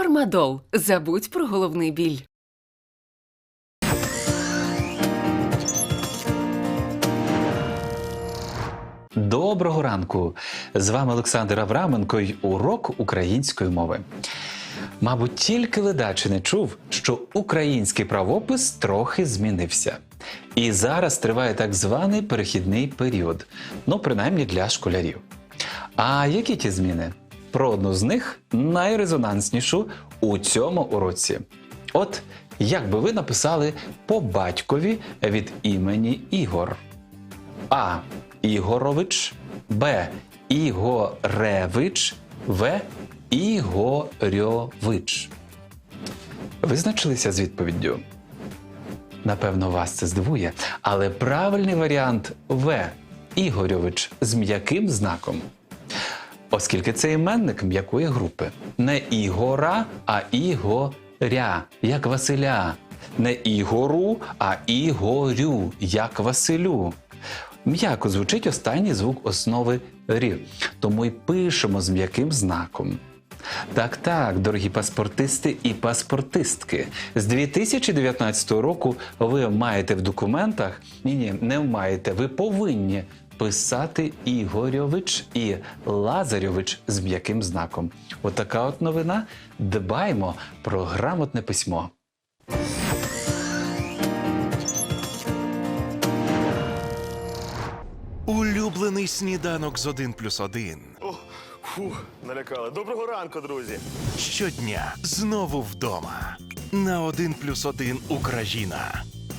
Фармадол. Забудь про головний біль. Доброго ранку! З вами Олександр Авраменко й урок української мови. Мабуть, тільки ледач не чув, що український правопис трохи змінився. І зараз триває так званий перехідний період, ну принаймні для школярів. А які ті зміни? Про одну з них найрезонанснішу у цьому уроці. От як би ви написали по батькові від імені Ігор. А. Ігорович, Б. Ігоревич, В. Ігорьович. Визначилися з відповіддю? Напевно, вас це здивує, але правильний варіант В. Ігорьович з м'яким знаком. Оскільки це іменник м'якої групи. Не Ігора, а Ігоря, як Василя. Не Ігору, а Ігорю, як Василю. М'яко звучить останній звук основи рі, тому й пишемо з м'яким знаком. Так, так, дорогі паспортисти і паспортистки. З 2019 року ви маєте в документах, ні, ні, не маєте, ви повинні писати Ігорьович і Лазарьович з м'яким знаком. Отака от новина. Дбаймо про грамотне письмо. Улюблений сніданок з 1 плюс 1. О, фух, налякали. Доброго ранку, друзі. Щодня знову вдома. На 1 плюс 1 Україна